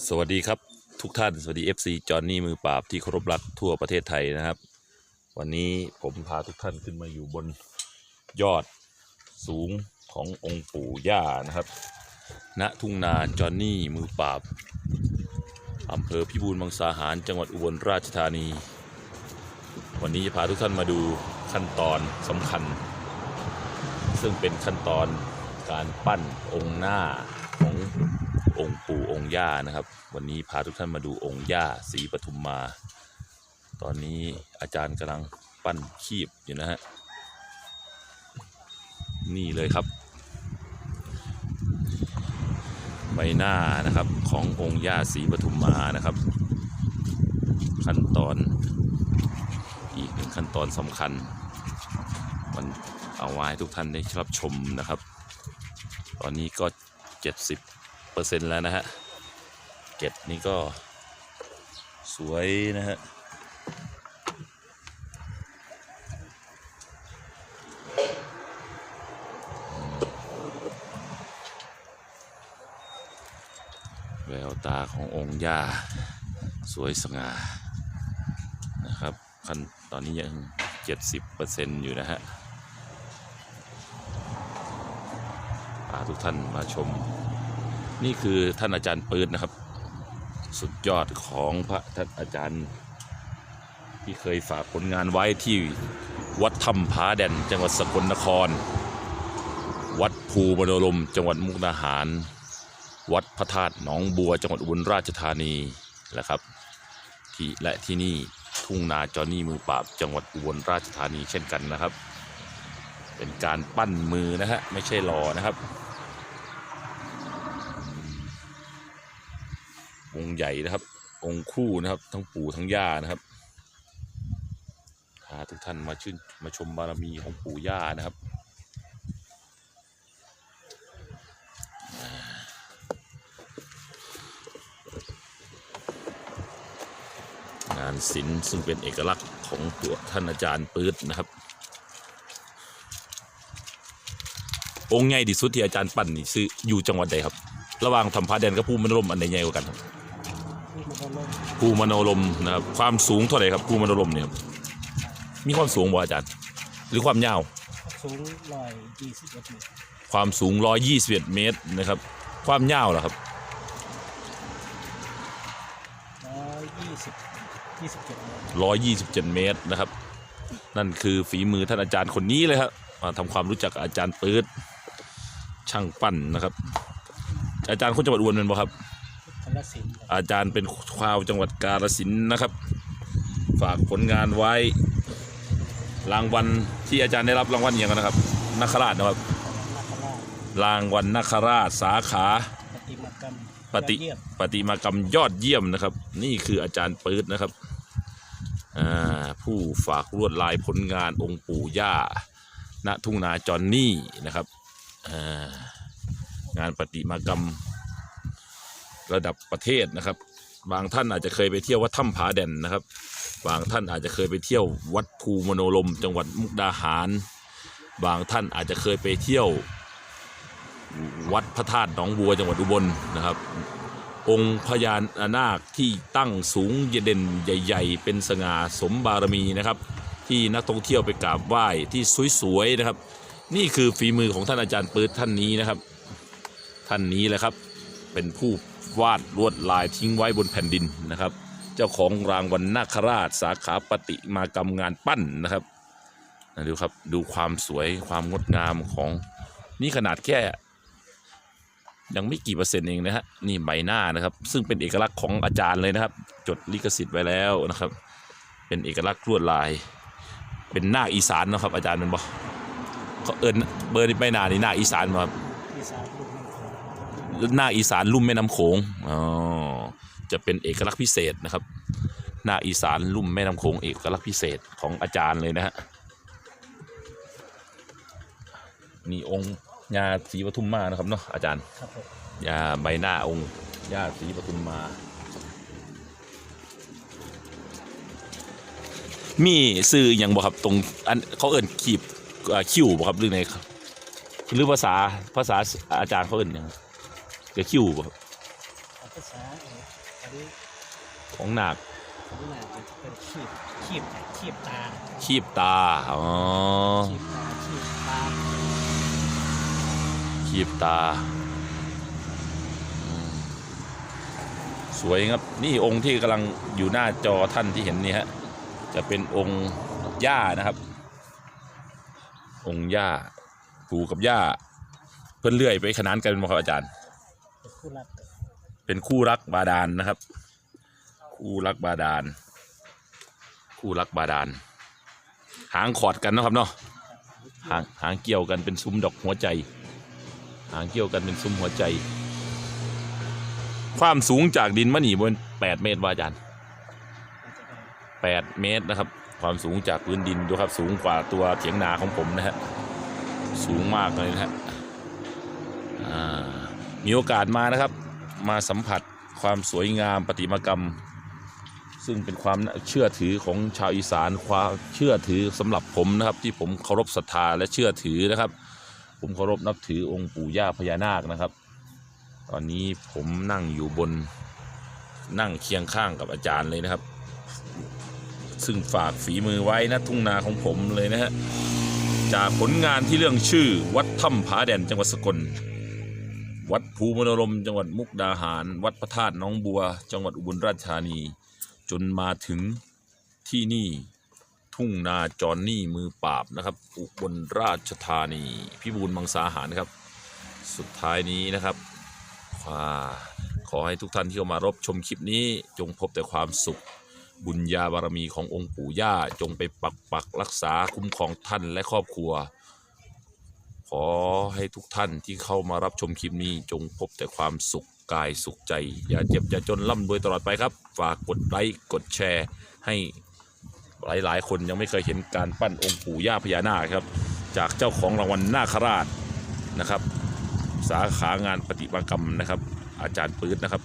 สวัสดีครับทุกท่านสวัสดี FC จอห์นนี่มือปราบที่เคารพรักทั่วประเทศไทยนะครับ วันนี้ผมพาทุกท่านขึ้นมาอยู่บนยอดสูงขององค์ปู่ย่านะครับ ณทุ่งนาจอห์นนี่มือปราบอำเภอพิบูลมังสาหารจังหวัดอุบลราชธานี วันนี้จะพาทุกท่านมาดูขั้นตอนสำคัญ ซึ่งเป็นขั้นตอนการปั้นองค์หน้า องค์ปู่องค์ย่านะครับ วันนี้พาทุกท่านมาดูองค์ย่าศรีปทุมมา ตอนนี้อาจารย์กำลังปั้นคีบอยู่นะฮะนี่เลยครับ ใบหน้านะครับขององค์ย่าศรีปทุมมานะครับ ขั้นตอนอีกหนึ่งขั้นตอนสำคัญ มันเอาไว้ทุกท่านได้รับชมนะครับ ตอนนี้ก็ 70 เปอร์เซ็นต์แล้วนะฮะเก็ดนี่ก็สวยนะฮะแววตาขององค์ย่าสวยสง่านะครับขั้นตอนนี้ยัง 70%อยู่นะฮะพาทุกท่านมาชม นี่คือท่านอาจารย์ปืนนะครับ สุดยอดของพระท่านอาจารย์ ที่เคยฝากผลงานไว้ที่วัดถ้ำผาแด่นจังหวัดสกลนคร วัดภูมโนรมจังหวัดมุกดาหาร วัดพระธาตุหนองบัว จังหวัดอุบลราชธานีนะครับ ที่และที่นี่ทุ่งนาจอนี่มือปราบจังหวัดอุบลราชธานีเช่นกันนะครับ เป็นการปั้นมือนะฮะไม่ใช่หล่อนะครับ องค์ใหญ่นะครับ องค์คู่นะครับ ทั้งปู่ทั้งย่านะครับพาทุกท่านมาชื่นมาชมบารมีของปู่ย่านะครับงานศิลป์ซึ่งเป็นเอกลักษณ์ของตัวท่านอาจารย์ปื๊ดนะครับ องค์ใหญ่ที่สุดที่อาจารย์ปั้นนี่ซื้ออยู่จังหวัดใดครับ ระหว่างทำพระแดนกับภูมิมโนรมอันไหนใหญ่กว่ากันครับ ภูมิมโนรมนะครับความสูงเท่าไหร่ครับภูมิมโนรมเนี่ยครับมีความสูงบ่อาจารย์ หรือความยาวสูงร้อยยี่สิบเอ็ดเมตรความสูง 121 เมตรนะครับ ความยาวล่ะครับร้อยยี่สิบยี่สิบเจ็ดเมตร127 เมตรนะครับ นั่นคือฝีมือท่านอาจารย์คนนี้เลยครับมาทำความรู้จักกับอาจารย์ปื๊ดช่างปั้นนะครับ อาจารย์คนจังหวัดอุบลเป็นบ่ครับ อาจารย์เป็นชาวจังหวัดกาฬสินนะครับ ฝากผลงานไว้ รางวัลที่อาจารย์ได้รับรางวัลอย่างนะครับนักราชนะครับ รางวัลนักราชสาขาปฏิมากรรมปฏิยอดเยี่ยมากรรมยอดเยี่ยมนะครับ นี่คืออาจารย์ปื๊ดนะครับผู้ฝากลวดลายผลงานองค์ปู่ย่าณทุ่งนาจอนนี่นะครับางานปฏิมากรรม ระดับประเทศนะครับ บางท่านอาจจะเคยไปเที่ยววัดถ้ำผาแด่นนะครับ บางท่านอาจจะเคยไปเที่ยววัดภูมโนรมจังหวัดมุกดาหาร บางท่านอาจจะเคยไปเที่ยววัดพระธาตุหนองบัวจังหวัดอุบลนะครับ องค์พญานาคที่ตั้งสูงเด่นใหญ่ ๆ เป็นสง่าสมบารมีนะครับ ที่นักท่องเที่ยวไปกราบไหว้ที่สวยๆนะครับ นี่คือฝีมือของท่านอาจารย์ปื๊ดท่านนี้นะครับ ท่านนี้แหละครับเป็นผู้ วาดลวดลายทิ้งไว้บนแผ่นดินนะครับ เจ้าของรางวัลนาคราช สาขาปฏิมากรรมงานปั้นนะครับนะดูครับดูความสวยความงดงามของนี่ขนาดแค่ ยังไม่กี่เปอร์เซ็นต์เองนะฮะนี่ใบหน้านะครับ ซึ่งเป็นเอกลักษณ์ของอาจารย์เลยนะครับ จดลิขสิทธิ์ไว้แล้วนะครับ เป็นเอกลักษณ์ลวดลาย เป็นหน้าคอีสานนะครับ อาจารย์มันบอกเขาเอิญเบอร์นี่ใบหน้านี่หน้าคอีสานมาครับอีสามลูกน้ำโขง หน้าอีสานลุ่มแม่น้ำโขงอ๋อจะเป็นเอกลักษณ์พิเศษนะครับ หน้าอีสานลุ่มแม่น้ำโขงเอกลักษณ์พิเศษของอาจารย์เลยนะฮะนี่องค์ญาศรีปทุมมานะครับเนาะอาจารย์ยาใบหน้าองค์ยาศรีปทุมมา มีซื้ออย่างบ่ครับตรงอันเขาเอิ่นขีบคิวบ่ครับหรือไงครับหรือภาษาภาษาอาจารย์เขาเอิ่นหยัง เกิดคิวบ่ครับภาษาอันนี้ของหนักของหนาจะเป็นขีบขีบขีบตาคีบตาอ๋อขีบตาขีบตาคีบตาอืมสวยครับ นี่องค์ที่กำลังอยู่หน้าจอท่านที่เห็นนี่ฮะจะเป็นองค์ย่านะครับ องค์ย่าปู่กับย่าเพื่อนเลื่อยไปขนานกันมาครับอาจารย์เป็น คู่รักเป็นคู่รักบาดาลนะครับ คู่รักบาดาล คู่รักบาดาล หางขอดกันนะครับเนาะหางหางเกี่ยวกันเป็นซุ้มดอกหัวใจ หางเกี่ยวกันเป็นซุ้มหัวใจ ความสูงจากดินมะหนีบนแปดเมตรว่าอาจารย์มันแปดเมตรนะครับ ความสูงจากพื้นดินดูครับ สูงกว่าตัวเถียงนาของผมนะฮะสูงมากเลยนะฮะอ่า มีโอกาสมานะครับ มาสัมผัสความสวยงามประติมากรรม ซึ่งเป็นความเชื่อถือของชาวอีสานความเชื่อถือสำหรับผมนะครับ ที่ผมเคารพศรัทธาและเชื่อถือนะครับ ผมเคารพนับถือองค์ปู่ย่าพญานาคนะครับ ตอนนี้ผมนั่งอยู่บนนั่งเคียงข้างกับอาจารย์เลยนะครับ ซึ่งฝากฝีมือไว้นะทุ่งนาของผมเลยนะฮะจากผลงานที่เรื่องชื่อวัดถ้ำผาแดนจังหวัดสกล วัดภูมโนรม จังหวัดมุกดาหาร วัดพระธาตุน้องบัว จังหวัดอุบลราชธานี จนมาถึงที่นี่ทุ่งนาจอนนี่มือปราบนะครับ อุบลราชธานีพิบูลมังสาหารครับ สุดท้ายนี้นะครับขอให้ทุกท่านที่เข้ามารับชมคลิปนี้ จงพบแต่ความสุข บุญญาบารมีขององค์ปู่ย่าจงไปปักปักรักษาคุ้มครองท่านและครอบครัว ขอให้ทุกท่านที่เข้ามารับชมคลิปนี้จงพบแต่ความสุขกายสุขใจ อย่าเจ็บอย่าจนร่ำรวยตลอดไปครับ ฝากกดไลค์กดแชร์ให้หลายๆ คนยังไม่เคยเห็นการปั้นองค์ปู่ย่าพญานาคครับ จากเจ้าของรางวัลนาคราชนะครับ สาขางานปฏิมากรรมนะครับ อาจารย์ปื๊ดนะครับ